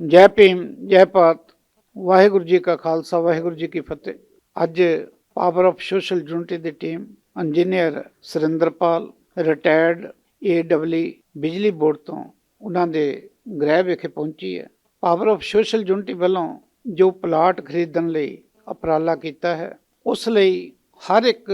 ਜੈ ਭੀਮ, ਜੈ ਭਾਰਤ। ਵਾਹਿਗੁਰੂ ਜੀ ਕਾ ਖਾਲਸਾ, ਵਾਹਿਗੁਰੂ ਜੀ ਕੀ ਫਤਿਹ। ਅੱਜ power of social unity the team engineer Surinderpal retired A W ਬਿਜਲੀ ਬੋਰਡ ਤੋਂ ਉਹਨਾਂ ਦੇ ਗ੍ਰਹਿ ਵਿਖੇ ਪਹੁੰਚੀ ਹੈ। ਪਾਵਰ ਆਫ ਸੋਸ਼ਲ ਯੂਨਿਟੀ ਵੱਲੋਂ ਜੋ ਪਲਾਟ ਖਰੀਦਣ ਲਈ ਉਪਰਾਲਾ ਕੀਤਾ ਹੈ, ਉਸ ਲਈ ਹਰ ਇੱਕ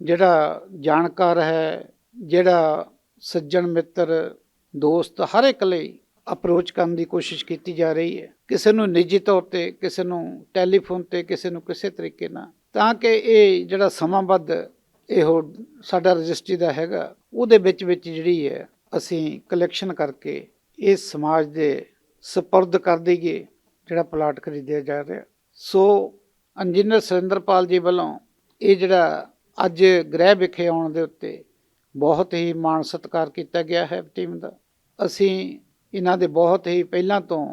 ਜਿਹੜਾ ਜਾਣਕਾਰ ਹੈ, ਜਿਹੜਾ ਸੱਜਣ ਮਿੱਤਰ, ਦੋਸਤ, ਹਰ ਇੱਕ ਲਈ ਅਪਰੋਚ ਕਰਨ ਦੀ ਕੋਸ਼ਿਸ਼ ਕੀਤੀ ਜਾ ਰਹੀ ਹੈ। ਕਿਸੇ ਨੂੰ ਨਿੱਜੀ ਤੌਰ ਤੇ, ਕਿਸੇ ਨੂੰ ਟੈਲੀਫੋਨ ਤੇ, ਕਿਸੇ ਨੂੰ ਕਿਸੇ ਤਰੀਕੇ ਨਾਲ। ਤਾਂ ਕਿ ਇਹ ਜਿਹੜਾ ਸਮਾਂਬੱਧ ਇਹੋ ਸਾਡਾ ਰਜਿਸਟਰੀ ਦਾ ਹੈਗਾ, ਉਹਦੇ ਵਿੱਚ ਵਿੱਚ ਜਿਹੜੀ ਹੈ, ਅਸੀਂ ਕਲੈਕਸ਼ਨ ਕਰਕੇ ਇਸ ਸਮਾਜ ਦੇ ਸਪਰਦ ਕਰ ਦਈਏ, ਜਿਹੜਾ ਪਲਾਟ ਖਰੀਦਿਆ ਜਾ ਰਿਹਾ। ਸੋ ਇੰਜੀਨੀਅਰ ਸੁਰਿੰਦਰਪਾਲ ਜੀ ਵੱਲੋਂ ਇਹ ਜਿਹੜਾ ਅੱਜ ਗ੍ਰਹਿ ਵਿਖੇ ਆਉਣ ਦੇ ਉੱਤੇ ਬਹੁਤ ਹੀ ਮਾਣ ਸਤਿਕਾਰ ਕੀਤਾ ਗਿਆ ਹੈ ਟੀਮ ਦਾ। ਅਸੀਂ ਇਹਨਾਂ ਦੇ ਬਹੁਤ ਹੀ ਪਹਿਲਾਂ ਤੋਂ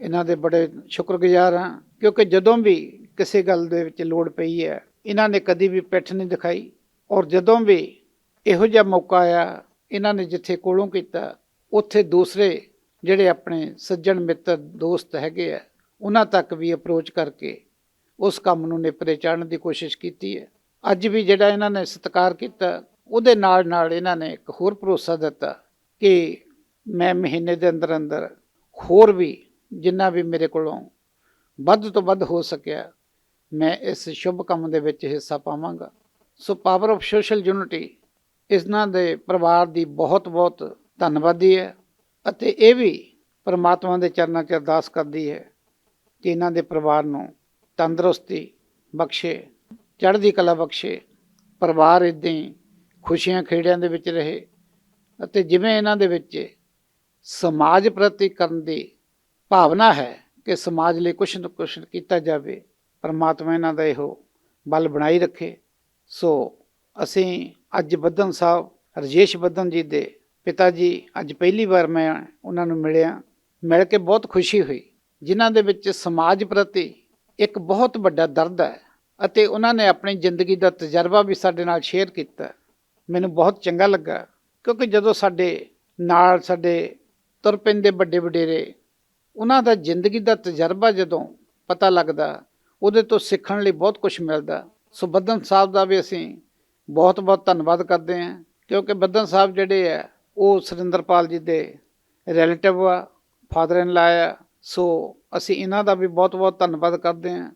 ਇਹਨਾਂ ਦੇ ਬੜੇ ਸ਼ੁਕਰਗੁਜ਼ਾਰ ਹਾਂ, ਕਿਉਂਕਿ ਜਦੋਂ ਵੀ ਕਿਸੇ ਗੱਲ ਦੇ ਵਿੱਚ ਲੋੜ ਪਈ ਹੈ, ਇਹਨਾਂ ਨੇ ਕਦੀ ਵੀ ਪਿੱਠ ਨਹੀਂ ਦਿਖਾਈ। ਔਰ ਜਦੋਂ ਵੀ ਇਹੋ ਜਿਹਾ ਮੌਕਾ ਆਇਆ, ਇਹਨਾਂ ਨੇ ਜਿੱਥੇ ਕੋਲੋਂ ਕੀਤਾ, ਉੱਥੇ ਦੂਸਰੇ ਜਿਹੜੇ ਆਪਣੇ ਸੱਜਣ ਮਿੱਤਰ ਦੋਸਤ ਹੈਗੇ ਆ, ਉਹਨਾਂ ਤੱਕ ਵੀ ਅਪਰੋਚ ਕਰਕੇ ਉਸ ਕੰਮ ਨੂੰ ਨੇਪਰੇ ਚਾੜਨ ਦੀ ਕੋਸ਼ਿਸ਼ ਕੀਤੀ ਹੈ। ਅੱਜ ਵੀ ਜਿਹੜਾ ਇਹਨਾਂ ਨੇ ਸਤਿਕਾਰ ਕੀਤਾ, ਉਹਦੇ ਨਾਲ ਨਾਲ ਇਹਨਾਂ ਨੇ ਇੱਕ ਹੋਰ ਭਰੋਸਾ ਦਿੱਤਾ ਕਿ ਮੈਂ ਮਹੀਨੇ ਦੇ ਅੰਦਰ ਅੰਦਰ ਹੋਰ ਵੀ ਜਿੰਨਾ ਵੀ ਮੇਰੇ ਕੋਲੋਂ ਵੱਧ ਤੋਂ ਵੱਧ ਹੋ ਸਕਿਆ, ਮੈਂ ਇਸ ਸ਼ੁਭ ਕੰਮ ਦੇ ਵਿੱਚ ਹਿੱਸਾ ਪਾਵਾਂਗਾ। So power of social unity ਇਸਨਾਂ ਦੇ ਪਰਿਵਾਰ ਦੀ ਬਹੁਤ ਬਹੁਤ ਧੰਨਵਾਦੀ ਹੈ ਅਤੇ ਇਹ ਵੀ ਪਰਮਾਤਮਾ ਦੇ ਚਰਨਾਂ 'ਚ ਅਰਦਾਸ ਕਰਦੀ ਹੈ ਕਿ ਇਹਨਾਂ ਦੇ ਪਰਿਵਾਰ ਨੂੰ ਤੰਦਰੁਸਤੀ ਬਖਸ਼ੇ, ਚੜ੍ਹਦੀ ਕਲਾ ਬਖਸ਼ੇ, ਪਰਿਵਾਰ ਇਦਾਂ ਹੀ ਖੁਸ਼ੀਆਂ ਖੇੜਿਆਂ ਦੇ ਵਿੱਚ ਰਹੇ ਅਤੇ ਜਿਵੇਂ ਇਹਨਾਂ ਦੇ ਵਿੱਚ ਸਮਾਜ ਪ੍ਰਤੀ ਕਰਨ ਦੀ ਭਾਵਨਾ ਹੈ ਕਿ ਸਮਾਜ ਲਈ ਕੁਛ ਨਾ ਕੁਛ ਕੀਤਾ ਜਾਵੇ, ਪਰਮਾਤਮਾ ਇਹਨਾਂ ਦਾ ਇਹੋ ਬਲ ਬਣਾਈ ਰੱਖੇ। ਸੋ ਅਸੀਂ ਅੱਜ ਬੱਦਨ ਸਾਹਿਬ, ਰਜੇਸ਼ ਬੱਦਨ ਜੀ ਦੇ ਪਿਤਾ ਜੀ, ਅੱਜ ਪਹਿਲੀ ਵਾਰ ਮੈਂ ਉਹਨਾਂ ਨੂੰ ਮਿਲਿਆ। ਮਿਲ ਕੇ ਬਹੁਤ ਖੁਸ਼ੀ ਹੋਈ, ਜਿਨ੍ਹਾਂ ਦੇ ਵਿੱਚ ਸਮਾਜ ਪ੍ਰਤੀ ਇੱਕ ਬਹੁਤ ਵੱਡਾ ਦਰਦ ਹੈ ਅਤੇ ਉਹਨਾਂ ਨੇ ਆਪਣੀ ਜ਼ਿੰਦਗੀ ਦਾ ਤਜਰਬਾ ਵੀ ਸਾਡੇ ਨਾਲ ਸ਼ੇਅਰ ਕੀਤਾ। ਮੈਨੂੰ ਬਹੁਤ ਚੰਗਾ ਲੱਗਾ, ਕਿਉਂਕਿ ਜਦੋਂ ਸਾਡੇ ਨਾਲ ਸਾਡੇ ਤੁਰ ਪੈਂਦੇ ਵੱਡੇ ਵਡੇਰੇ। ਉਹਨਾਂ ਦਾ ਜ਼ਿੰਦਗੀ ਦਾ ਤਜਰਬਾ ਜਦੋਂ ਪਤਾ ਲੱਗਦਾ, ਉਹਦੇ ਤੋਂ ਸਿੱਖਣ ਲਈ ਬਹੁਤ ਕੁਝ ਮਿਲਦਾ। ਸੋ ਬੱਦਨ ਸਾਹਿਬ ਦਾ ਵੀ ਅਸੀਂ ਬਹੁਤ ਬਹੁਤ ਧੰਨਵਾਦ ਕਰਦੇ ਹਾਂ, ਕਿਉਂਕਿ ਬੱਦਨ ਸਾਹਿਬ ਜਿਹੜੇ ਆ, ਉਹ ਸੁਰਿੰਦਰਪਾਲ ਜੀ ਦੇ ਰਿਲੇਟਿਵ ਆ ਫਾਦਰ ਇਨ ਲਾਇਆ ਸੋ ਅਸੀਂ ਇਹਨਾਂ ਦਾ ਵੀ ਬਹੁਤ ਬਹੁਤ ਧੰਨਵਾਦ ਕਰਦੇ ਹਾਂ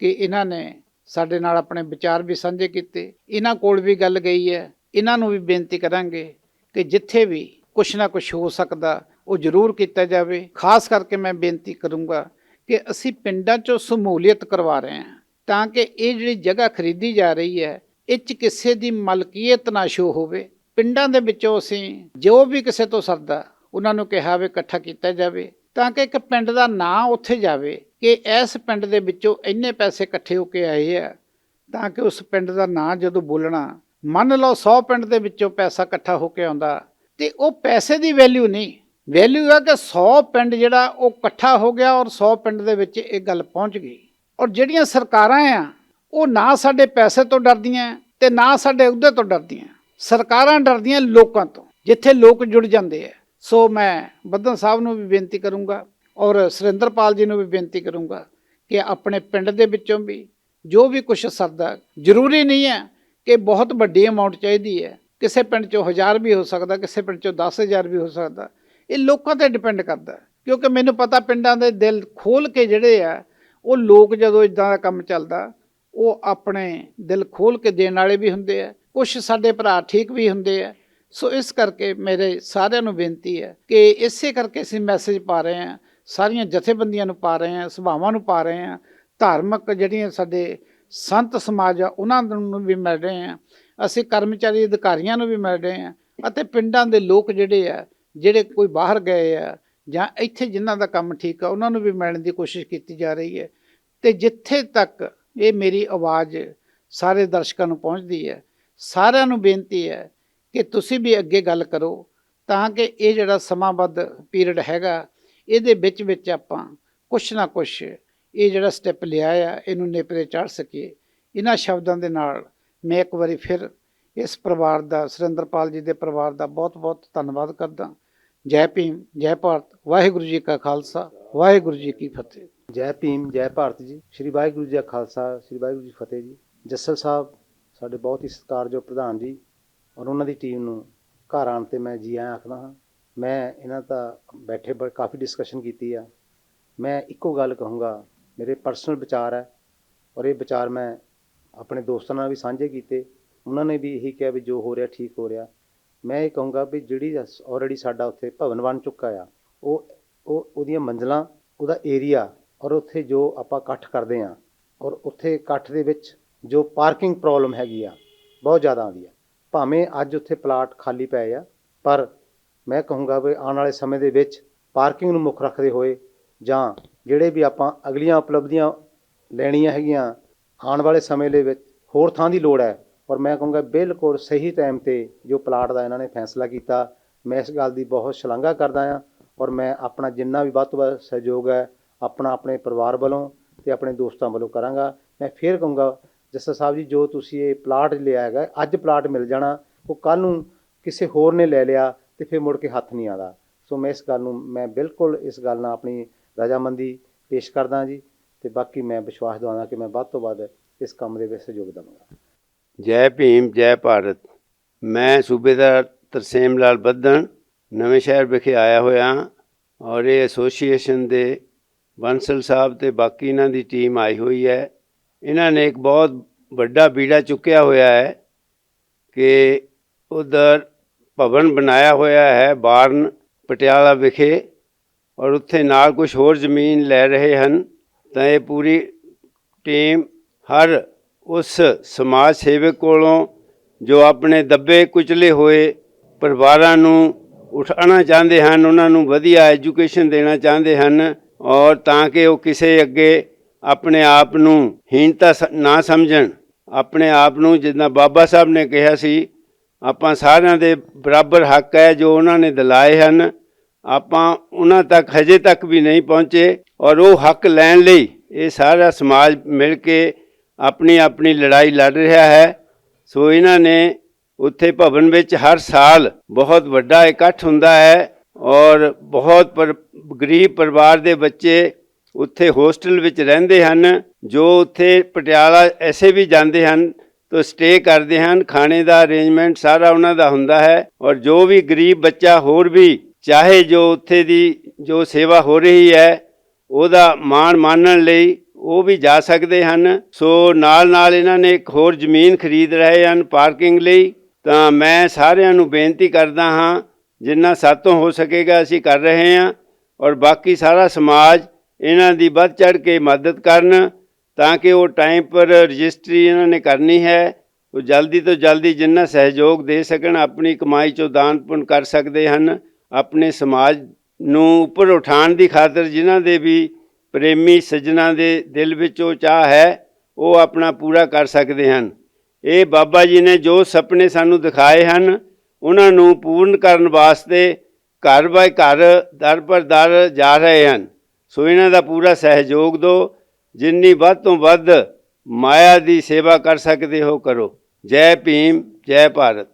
ਕਿ ਇਹਨਾਂ ਨੇ ਸਾਡੇ ਨਾਲ ਆਪਣੇ ਵਿਚਾਰ ਵੀ ਸਾਂਝੇ ਕੀਤੇ। ਇਹਨਾਂ ਕੋਲ ਵੀ ਗੱਲ ਗਈ ਹੈ। ਇਹਨਾਂ ਨੂੰ ਵੀ ਬੇਨਤੀ ਕਰਾਂਗੇ ਕਿ ਜਿੱਥੇ ਵੀ ਕੁਛ ਨਾ ਕੁਛ ਹੋ ਸਕਦਾ ਉਹ ਜ਼ਰੂਰ ਕੀਤਾ ਜਾਵੇ। ਖਾਸ ਕਰਕੇ ਮੈਂ ਬੇਨਤੀ ਕਰੂੰਗਾ ਕਿ ਅਸੀਂ ਪਿੰਡਾਂ 'ਚੋਂ ਸਮੂਲੀਅਤ ਕਰਵਾ ਰਹੇ ਹਾਂ ਤਾਂ ਕਿ ਇਹ ਜਿਹੜੀ ਜਗ੍ਹਾ ਖਰੀਦੀ ਜਾ ਰਹੀ ਹੈ, ਇਹ 'ਚ ਕਿਸੇ ਦੀ ਮਲਕੀਅਤ ਨਾ ਸ਼ੋ ਹੋਵੇ। ਪਿੰਡਾਂ ਦੇ ਵਿੱਚੋਂ ਅਸੀਂ ਜੋ ਵੀ ਕਿਸੇ ਤੋਂ ਸਰਦਾ, ਉਹਨਾਂ ਨੂੰ ਕਿਹਾ ਵੇ ਇਕੱਠਾ ਕੀਤਾ ਜਾਵੇ ਤਾਂ ਕਿ ਇੱਕ ਪਿੰਡ ਦਾ ਨਾਂ ਉੱਥੇ ਜਾਵੇ ਕਿ ਇਸ ਪਿੰਡ ਦੇ ਵਿੱਚੋਂ ਇੰਨੇ ਪੈਸੇ ਇਕੱਠੇ ਹੋ ਕੇ ਆਏ ਆ ਤਾਂ ਕਿ ਉਸ ਪਿੰਡ ਦਾ ਨਾਂ ਜਦੋਂ ਬੋਲਣਾ, ਮੰਨ ਲਓ 100 ਪਿੰਡ ਦੇ ਵਿੱਚੋਂ ਪੈਸਾ ਇਕੱਠਾ ਹੋ ਕੇ ਆਉਂਦਾ ਤੇ ਉਹ ਪੈਸੇ ਦੀ ਵੈਲਿਊ ਨਹੀਂ ਵੈਲਿਊ ਹੈ ਕਿ 100 ਪਿੰਡ ਜਿਹੜਾ ਉਹ ਇਕੱਠਾ ਹੋ ਗਿਆ ਔਰ 100 ਪਿੰਡ ਦੇ ਵਿੱਚ ਇਹ ਗੱਲ ਪਹੁੰਚ ਗਈ। ਔਰ ਜਿਹੜੀਆਂ ਸਰਕਾਰਾਂ ਆ, ਉਹ ਨਾ ਸਾਡੇ ਪੈਸੇ ਤੋਂ ਡਰਦੀਆਂ ਤੇ ਨਾ ਸਾਡੇ ਅਹੁਦੇ ਤੋਂ ਡਰਦੀਆਂ। ਸਰਕਾਰਾਂ ਡਰਦੀਆਂ ਲੋਕਾਂ ਤੋਂ, ਜਿੱਥੇ ਲੋਕ ਜੁੜ ਜਾਂਦੇ ਆ। ਸੋ ਮੈਂ ਬੱਦਨ ਸਾਹਿਬ ਨੂੰ ਵੀ ਬੇਨਤੀ ਕਰੂੰਗਾ ਔਰ ਸੁਰਿੰਦਰਪਾਲ ਜੀ ਨੂੰ ਵੀ ਬੇਨਤੀ ਕਰੂੰਗਾ ਕਿ ਆਪਣੇ ਪਿੰਡ ਦੇ ਵਿੱਚੋਂ ਵੀ ਜੋ ਵੀ ਕੁਛ ਸਰਦਾ, ਜ਼ਰੂਰੀ ਨਹੀਂ ਹੈ ਕਿ ਬਹੁਤ ਵੱਡੀ ਅਮਾਉਂਟ ਚਾਹੀਦੀ ਹੈ। ਕਿਸੇ ਪਿੰਡ 'ਚੋਂ 1000 ਵੀ ਹੋ ਸਕਦਾ, ਕਿਸੇ ਪਿੰਡ 'ਚੋਂ 10000 ਵੀ ਹੋ ਸਕਦਾ। ਇਹ ਲੋਕਾਂ ਤੇ ਡਿਪੈਂਡ ਕਰਦਾ ਕਿਉਂਕਿ ਮੈਨੂੰ ਪਤਾ ਪਿੰਡਾਂ ਦੇ ਦਿਲ ਖੋਲ ਕੇ ਜਿਹੜੇ ਆ, ਉਹ ਲੋਕ ਜਦੋਂ ਇਦਾਂ ਦਾ ਕੰਮ ਚੱਲਦਾ, ਉਹ ਆਪਣੇ ਦਿਲ ਖੋਲ ਕੇ ਦੇਣ ਵਾਲੇ ਵੀ ਹੁੰਦੇ ਆ ਕੁਝ ਸਾਡੇ ਭਰਾ ਠੀਕ ਵੀ ਹੁੰਦੇ ਆ। ਸੋ ਇਸ ਕਰਕੇ ਮੇਰੇ ਸਾਰਿਆਂ ਨੂੰ ਬੇਨਤੀ ਹੈ ਕਿ ਇਸੇ ਕਰਕੇ ਅਸੀਂ ਮੈਸੇਜ ਪਾ ਰਹੇ ਹਾਂ, ਸਾਰੀਆਂ ਜਥੇਬੰਦੀਆਂ ਨੂੰ ਪਾ ਰਹੇ ਹਾਂ, ਸਭਾਵਾਂ ਨੂੰ ਪਾ ਰਹੇ ਹਾਂ, ਧਾਰਮਿਕ ਜਿਹੜੀਆਂ ਸਾਡੇ ਸੰਤ ਸਮਾਜ ਆ, ਉਹਨਾਂ ਨੂੰ ਵੀ ਮਿਲ ਰਹੇ ਹਾਂ। ਅਸੀਂ ਕਰਮਚਾਰੀ ਅਧਿਕਾਰੀਆਂ ਨੂੰ ਵੀ ਮਿਲ ਰਹੇ ਹਾਂ ਅਤੇ ਪਿੰਡਾਂ ਦੇ ਲੋਕ ਜਿਹੜੇ ਆ ਜਿਹੜੇ ਕੋਈ ਬਾਹਰ ਗਏ ਆ ਜਾਂ ਇੱਥੇ ਜਿਨ੍ਹਾਂ ਦਾ ਕੰਮ ਠੀਕ ਆ, ਉਹਨਾਂ ਨੂੰ ਵੀ ਮਿਲਣ ਦੀ ਕੋਸ਼ਿਸ਼ ਕੀਤੀ ਜਾ ਰਹੀ ਹੈ। ਤੇ ਜਿੱਥੇ ਤੱਕ ਇਹ ਮੇਰੀ ਆਵਾਜ਼ ਸਾਰੇ ਦਰਸ਼ਕਾਂ ਨੂੰ ਪਹੁੰਚਦੀ ਹੈ, ਸਾਰਿਆਂ ਨੂੰ ਬੇਨਤੀ ਹੈ ਕਿ ਤੁਸੀਂ ਵੀ ਅੱਗੇ ਗੱਲ ਕਰੋ ਤਾਂ ਕਿ ਇਹ ਜਿਹੜਾ ਸਮਾਂਬੱਧ ਪੀਰੀਅਡ ਹੈਗਾ, ਇਹਦੇ ਵਿੱਚ ਵਿੱਚ ਆਪਾਂ ਕੁਛ ਨਾ ਕੁਛ ਇਹ ਜਿਹੜਾ ਸਟੈਪ ਲਿਆ ਆ, ਇਹਨੂੰ ਨੇਪਰੇ ਚੜ੍ਹ ਸਕੀਏ। ਇਹਨਾਂ ਸ਼ਬਦਾਂ ਦੇ ਨਾਲ ਮੈਂ ਇੱਕ ਵਾਰੀ ਫਿਰ ਇਸ ਪਰਿਵਾਰ ਦਾ, ਸੁਰਿੰਦਰਪਾਲ ਜੀ ਦੇ ਪਰਿਵਾਰ ਦਾ ਬਹੁਤ ਬਹੁਤ ਧੰਨਵਾਦ ਕਰਦਾ। ਜੈ ਭੀਮ, ਜੈ ਭਾਰਤ, ਵਾਹਿਗੁਰੂ ਜੀ ਕਾ ਖਾਲਸਾ, ਵਾਹਿਗੁਰੂ ਜੀ ਕੀ ਫਤਿਹ। ਜੈ ਭੀਮ, ਜੈ ਭਾਰਤ ਜੀ, ਸ੍ਰੀ ਵਾਹਿਗੁਰੂ ਜੀ ਕਾ ਖਾਲਸਾ, ਸ੍ਰੀ ਵਾਹਿਗੁਰੂ ਜੀ ਫਤਿਹ ਜੀ। ਜੱਸਲ ਸਾਹਿਬ ਸਾਡੇ ਬਹੁਤ ਹੀ ਸਤਿਕਾਰਯੋਗ ਪ੍ਰਧਾਨ ਜੀ ਔਰ ਉਹਨਾਂ ਦੀ ਟੀਮ ਨੂੰ ਘਰ ਆਉਣ ਤੇ ਮੈਂ ਜੀ ਆਇਆਂ ਆਖਦਾ ਹਾਂ। ਮੈਂ ਇਹਨਾਂ ਦਾ ਬੈਠੇ ਬੜ ਕਾਫੀ ਡਿਸਕਸ਼ਨ ਕੀਤੀ ਆ। ਮੈਂ ਇੱਕੋ ਗੱਲ ਕਹੂੰਗਾ, ਮੇਰੇ ਪਰਸਨਲ ਵਿਚਾਰ ਹੈ ਔਰ ਇਹ ਵਿਚਾਰ ਮੈਂ ਆਪਣੇ ਦੋਸਤਾਂ ਨਾਲ ਵੀ ਸਾਂਝੇ ਕੀਤੇ। ਉਹਨਾਂ ਨੇ ਵੀ ਇਹੀ ਕਿਹਾ ਵੀ ਜੋ ਹੋ ਰਿਹਾ ਠੀਕ ਹੋ ਰਿਹਾ। ਮੈਂ ਇਹ ਕਹੂੰਗਾ ਵੀ ਜਿਹੜੀ ਆਲਰੇਡੀ ਸਾਡਾ ਉੱਥੇ ਭਵਨ ਬਣ ਚੁੱਕਾ ਆ, ਉਹ ਉਹ, ਉਹਦੀਆਂ ਮੰਜ਼ਲਾਂ, ਉਹਦਾ ਏਰੀਆ ਔਰ ਉੱਥੇ ਜੋ ਆਪਾਂ ਇਕੱਠ ਕਰਦੇ ਆ ਔਰ ਉੱਥੇ ਇਕੱਠ ਦੇ ਵਿੱਚ ਜੋ ਪਾਰਕਿੰਗ ਪ੍ਰੋਬਲਮ ਹੈਗੀ ਆ, ਬਹੁਤ ਜ਼ਿਆਦਾ ਆਉਂਦੀ ਆ। ਭਾਵੇਂ ਅੱਜ ਉੱਥੇ ਪਲਾਟ ਖਾਲੀ ਪਏ ਆ, ਪਰ ਮੈਂ ਕਹੂੰਗਾ ਵੀ ਆਉਣ ਵਾਲੇ ਸਮੇਂ ਦੇ ਵਿੱਚ ਪਾਰਕਿੰਗ ਨੂੰ ਮੁੱਖ ਰੱਖਦੇ ਹੋਏ ਜਾਂ ਜਿਹੜੇ ਵੀ ਆਪਾਂ ਅਗਲੀਆਂ ਉਪਲਬਧੀਆਂ ਲੈਣੀਆਂ ਹੈਗੀਆਂ, ਆਉਣ ਵਾਲੇ ਸਮੇਂ ਦੇ ਵਿੱਚ ਹੋਰ ਥਾਂ ਦੀ ਲੋੜ ਹੈ ਔਰ ਮੈਂ ਕਹੂੰਗਾ ਬਿਲਕੁਲ ਸਹੀ ਟਾਈਮ ਤੇ ਜੋ ਪਲਾਟ ਦਾ ਇਹਨਾਂ ਨੇ ਫੈਸਲਾ ਕੀਤਾ, ਮੈਂ ਇਸ ਗੱਲ ਦੀ ਬਹੁਤ ਸ਼ਲਾਘਾ ਕਰਦਾ ਹਾਂ ਔਰ ਮੈਂ ਆਪਣਾ ਜਿੰਨਾ ਵੀ ਵੱਧ ਤੋਂ ਵੱਧ ਸਹਿਯੋਗ ਹੈ, ਆਪਣਾ ਆਪਣੇ ਪਰਿਵਾਰ ਵੱਲੋਂ ਤੇ ਆਪਣੇ ਦੋਸਤਾਂ ਵੱਲੋਂ ਕਰਾਂਗਾ। ਮੈਂ ਫੇਰ ਕਹੂੰਗਾ, ਜੱਸਾ ਸਾਹਿਬ ਜੀ, ਜੋ ਤੁਸੀਂ ਇਹ ਪਲਾਟ ਲਿਆ ਹੈਗਾ, ਅੱਜ ਪਲਾਟ ਮਿਲ ਜਾਣਾ, ਉਹ ਕੱਲ ਨੂੰ ਕਿਸੇ ਹੋਰ ਨੇ ਲੈ ਲਿਆ ਤੇ ਫਿਰ ਮੁੜ ਕੇ ਹੱਥ ਨਹੀਂ ਆਉਂਦਾ। ਸੋ ਮੈਂ ਇਸ ਗੱਲ ਨੂੰ, ਮੈਂ ਬਿਲਕੁਲ ਇਸ ਗੱਲ ਨਾਲ ਆਪਣੀ ਰਜ਼ਾਮੰਦੀ ਪੇਸ਼ ਕਰਦਾ ਜੀ ਤੇ ਬਾਕੀ ਮੈਂ ਵਿਸ਼ਵਾਸ ਦਵਾਉਂਦਾ ਕਿ ਮੈਂ ਵੱਧ ਤੋਂ ਵੱਧ ਇਸ ਕੰਮ ਦੇ ਵਿੱਚ ਸਹਿਯੋਗ ਦੇਵਾਂਗਾ। ਜੈ ਭੀਮ, ਜੈ ਭਾਰਤ। ਮੈਂ ਸੂਬੇਦਾਰ ਤਰਸੇਮ ਲਾਲ ਬੱਦਣ ਨਵੇਂ ਸ਼ਹਿਰ ਵਿਖੇ ਆਇਆ ਹੋਇਆ ਹਾਂ ਔਰ ਇਹ ਐਸੋਸੀਏਸ਼ਨ ਦੇ ਬੰਸਲ ਸਾਹਿਬ ਤੇ ਬਾਕੀ ਇਹਨਾਂ ਦੀ ਟੀਮ ਆਈ ਹੋਈ ਹੈ। ਇਹਨਾਂ ਨੇ ਇੱਕ ਬਹੁਤ ਵੱਡਾ ਬੀੜਾ ਚੁੱਕਿਆ ਹੋਇਆ ਹੈ ਕਿ ਉਧਰ ਭਵਨ ਬਣਾਇਆ ਹੋਇਆ ਹੈ ਬਾਰਨ ਪਟਿਆਲਾ ਵਿਖੇ ਔਰ ਉੱਥੇ ਨਾਲ ਕੁਝ ਹੋਰ ਜ਼ਮੀਨ ਲੈ ਰਹੇ ਹਨ। ਤਾਂ ਇਹ ਪੂਰੀ ਟੀਮ ਹਰ ਉਸ ਸਮਾਜ ਸੇਵਕ ਕੋਲੋਂ ਜੋ ਆਪਣੇ ਦੱਬੇ ਕੁਚਲੇ ਹੋਏ ਪਰਿਵਾਰਾਂ ਨੂੰ ਉਠਾਉਣਾ ਚਾਹੁੰਦੇ ਹਨ, ਉਹਨਾਂ ਨੂੰ ਵਧੀਆ ਐਜੂਕੇਸ਼ਨ ਦੇਣਾ ਚਾਹੁੰਦੇ ਹਨ ਔਰ ਤਾਂ ਕਿ ਉਹ ਕਿਸੇ ਅੱਗੇ ਆਪਣੇ ਆਪ ਨੂੰ ਹੀਣਤਾ ਨਾ ਸਮਝਣ। ਆਪਣੇ ਆਪ ਨੂੰ ਜਿੱਦਾਂ ਬਾਬਾ ਸਾਹਿਬ ਨੇ ਕਿਹਾ ਸੀ, ਆਪਾਂ ਸਾਰਿਆਂ ਦੇ ਬਰਾਬਰ ਹੱਕ ਹੈ ਜੋ ਉਹਨਾਂ ਨੇ ਦਿਲਾਏ ਹਨ। ਆਪਾਂ ਉਹਨਾਂ ਤੱਕ ਹਜੇ ਤੱਕ ਵੀ ਨਹੀਂ ਪਹੁੰਚੇ ਔਰ ਉਹ ਹੱਕ ਲੈਣ ਲਈ ਇਹ ਸਾਰਾ ਸਮਾਜ ਮਿਲ ਕੇ ਆਪਣੀ ਆਪਣੀ ਲੜਾਈ ਲੜ ਰਿਹਾ ਹੈ। ਸੋ ਇਹਨਾਂ ਨੇ ਉੱਥੇ ਭਵਨ ਵਿੱਚ ਹਰ ਸਾਲ ਬਹੁਤ ਵੱਡਾ ਇਕੱਠ ਹੁੰਦਾ ਹੈ ਔਰ ਬਹੁਤ ਪਰ, ਗਰੀਬ ਪਰਿਵਾਰ ਦੇ ਬੱਚੇ ਉੱਥੇ ਹੋਸਟਲ ਵਿੱਚ ਰਹਿੰਦੇ ਹਨ, ਜੋ ਉੱਥੇ ਪਟਿਆਲਾ ਐਸੇ ਵੀ ਜਾਂਦੇ ਹਨ, ਤੋ ਸਟੇ ਕਰਦੇ ਹਨ, ਖਾਣੇ ਦਾ ਅਰੇਂਜਮੈਂਟ ਸਾਰਾ ਉਹਨਾਂ ਦਾ ਹੁੰਦਾ ਹੈ ਔਰ ਜੋ ਵੀ ਗਰੀਬ ਬੱਚਾ ਹੋਰ ਵੀ ਚਾਹੇ ਜੋ ਉੱਥੇ ਦੀ ਜੋ ਸੇਵਾ ਹੋ ਰਹੀ ਹੈ, ਉਹਦਾ ਮਾਣ ਮਾਨਣ ਲਈ ਉਹ ਵੀ ਜਾ ਸਕਦੇ ਹਨ। ਸੋ ਨਾਲ ਨਾਲ ਇਹਨਾਂ ਨੇ ਇੱਕ ਹੋਰ ਜ਼ਮੀਨ ਖਰੀਦ ਰਹੇ ਹਨ ਪਾਰਕਿੰਗ ਲਈ। ਤਾਂ ਮੈਂ ਸਾਰਿਆਂ ਨੂੰ ਬੇਨਤੀ ਕਰਦਾ ਹਾਂ, ਜਿੰਨਾ ਸਾਤੋਂ ਹੋ ਸਕੇਗਾ ਅਸੀਂ ਕਰ ਰਹੇ ਹਾਂ ਔਰ ਬਾਕੀ ਸਾਰਾ ਸਮਾਜ ਇਹਨਾਂ ਦੀ ਵੱਧ ਚੜ ਕੇ ਮਦਦ ਕਰਨ ਤਾਂ ਕਿ ਉਹ ਟਾਈਮ ਪਰ ਰਜਿਸਟਰੀ ਇਹਨਾਂ ਨੇ ਕਰਨੀ ਹੈ। ਉਹ ਜਲਦੀ ਤੋਂ ਜਲਦੀ ਜਿੰਨਾ ਸਹਿਯੋਗ ਦੇ ਸਕਣ, ਆਪਣੀ ਕਮਾਈ ਚੋਂ ਦਾਨ ਪੁੰਨ ਕਰ ਸਕਦੇ ਹਨ। ਆਪਣੇ ਸਮਾਜ ਨੂੰ ਉੱਪਰ ਉਠਾਉਣ ਦੀ ਖਾਤਰ ਜਿਨ੍ਹਾਂ ਦੇ ਵੀ ਪ੍ਰੇਮੀ ਸੱਜਣਾ ਦੇ ਦਿਲ ਵਿੱਚ ਉਹ ਚਾਹ ਹੈ, ਉਹ ਆਪਣਾ ਪੂਰਾ ਕਰ ਸਕਦੇ ਹਨ। ਇਹ ਬਾਬਾ ਜੀ ਨੇ ਜੋ ਸੁਪਨੇ ਸਾਨੂੰ ਦਿਖਾਏ ਹਨ, ਉਹਨਾਂ ਨੂੰ ਪੂਰਨ ਕਰਨ ਵਾਸਤੇ ਘਰ ਬਾਏ ਘਰ ਦਰ ਪਰ ਦਰ ਜਾ ਰਹੇ ਹਨ। ਸੋ ਇਹਨਾਂ ਦਾ ਪੂਰਾ ਸਹਿਯੋਗ ਦਿਓ, ਜਿੰਨੀ ਵੱਧ ਤੋਂ ਵੱਧ ਮਾਇਆ ਦੀ ਸੇਵਾ ਕਰ ਸਕਦੇ ਹੋ ਕਰੋ। ਜੈ ਭੀਮ, ਜੈ ਭਾਰਤ।